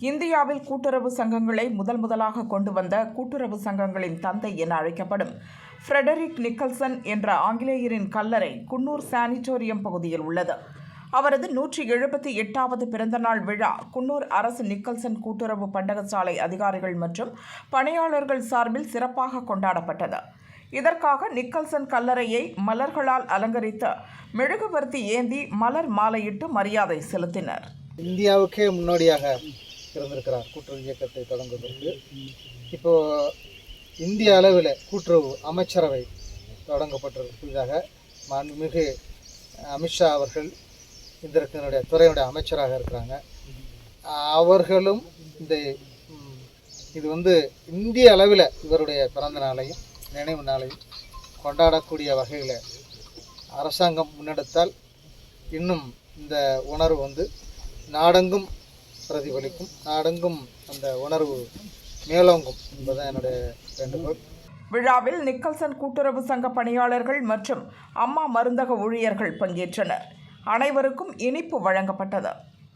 இந்தியாவில் கூட்டுறவு சங்கங்களை முதல் முதலாக கொண்டு வந்த கூட்டுறவு சங்கங்களின் தந்தை என அழைக்கப்படும் ஃப்ரெடரிக் நிக்கல்சன் என்ற ஆங்கிலேயரின் கல்லறை குன்னூர் சானிட்டோரியம் பகுதியில் உள்ளது. அவரது நூற்றி எழுபத்தி எட்டாவது பிறந்தநாள் விழா குன்னூர் அரசு நிக்கல்சன் கூட்டுறவு பண்டகசாலை அதிகாரிகள் மற்றும் பணியாளர்கள் சார்பில் சிறப்பாக கொண்டாடப்பட்டது. இதற்காக நிக்கல்சன் கல்லறையை மலர்களால் அலங்கரித்து மெழுகுவர்த்தி ஏந்தி மலர் மாலையிட்டு மரியாதை செலுத்தினர். இந்தியாவுக்கே முன்னோடியாக இருந்திருக்கிறார் கூட்டுறவு இயக்கத்தை தொடங்குவதற்கு. இப்போ இந்திய அளவில் கூட்டுறவு அமைச்சரவை தொடங்கப்பட்டிருப்பதாக மாண்புமிகு அமித்ஷா அவர்கள் இதற்கினுடைய துறையினுடைய அமைச்சராக இருக்கிறாங்க. அவர்களும் இந்த இது வந்து இந்திய அளவில் இவருடைய பிறந்த நாளையும் நினைவு நாளையும் கொண்டாடக்கூடிய வகையில் அரசாங்கம் முன்னெடுத்தால் இன்னும் இந்த உணர்வு வந்து நாடெங்கும் பிரதிபலிக்கும். அடங்கும் அந்த உணர்வு மேலோங்கும் என்பதுதான் என்னுடைய வேண்டுகோள். விழாவில் நிக்கல்சன் கூட்டுறவு சங்க பணியாளர்கள் மற்றும் அம்மா மருந்தக ஊழியர்கள் பங்கேற்றனர். அனைவருக்கும் இனிப்பு வழங்கப்பட்டது.